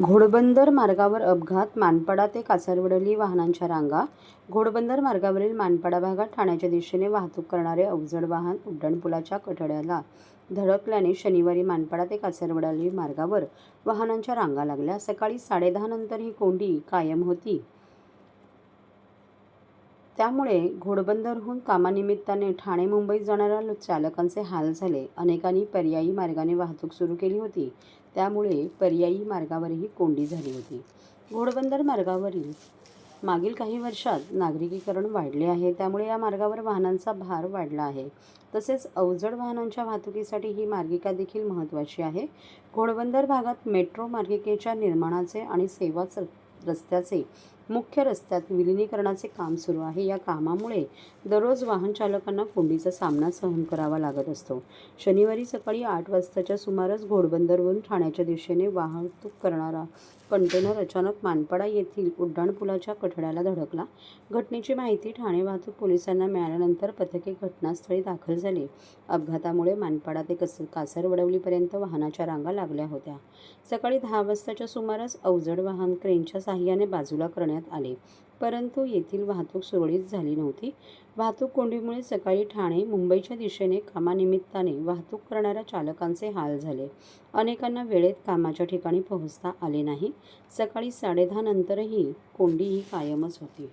घोडबंदर मार्गावर अपघात मानपडा ते कासरवडली वाहनांच्या रांगा. घोडबंदर मार्गावरील मानपाडा भागात ठाण्याच्या दिशेने वाहतूक करणारे अवजड वाहन उड्डाणपुलाच्या कठड्याला धडकल्याने शनिवारी मानपडा ते कासरवडली मार्गावर वाहनांच्या रांगा लागल्या. सकाळी साडेदहा नंतर ही कोंडी कायम होती. त्यामुळे घोडबंदरहून कामानिमित्ताने ठाणे मुंबईत जाणाऱ्या चालकांचे हाल झाले. अनेकांनी पर्यायी मार्गाने वाहतूक सुरू केली होती. त्यामुळे पर्यायी मार्गावरही कोंडी झाली होती. घोडबंदर मार्गावरील मागील काही वर्षात नागरिकीकरण वाढले आहे. त्यामुळे या मार्गावर वाहनांचा भार वाढला आहे. तसेच अवजड वाहनांच्या वाहतुकीसाठी ही मार्गिका देखील महत्त्वाची आहे. घोडबंदर भागात मेट्रो मार्गिकेच्या निर्माणाचे आणि सेवा स- रस्त्याचे मुख्य रस्त्यात विलिनीकरणाचे काम सुरू आहे. या कामामुळे दररोज वाहन चालकांना कोंडीचा सामना सहन करावा लागत असतो. शनिवारी सकाळी आठ वाजताच्या सुमारास घोडबंदरवरून ठाण्याच्या दिशेने वाहतूक करणारा कंटेनर अचानक मानपाडा येथील उड्डाणपुलाच्या कठड्याला धडकला. घटनेची माहिती ठाणे वाहतूक पोलिसांना मिळाल्यानंतर पथके घटनास्थळी दाखल झाली. अपघातामुळे मानपाडा ते कस कासारवडवलीपर्यंत वाहनाच्या रांगा लागल्या होत्या. सकाळी दहा वाजताच्या सुमारास अवजड वाहन क्रेनच्या साहाय्याने बाजूला करण्यात करण्यात आले. परंतु येथील वाहतूक सुरळीत झाली नव्हती. वाहतूक कोंडीमुळे सकाळी ठाणे मुंबईच्या दिशेने कामानिमित्ताने वाहतूक करणाऱ्या चालकांचे हाल झाले. अनेकांना वेळेत कामाच्या ठिकाणी पोहोचता आले नाही. सकाळी साडेदहा नंतरही कोंडी ही कायमच होती.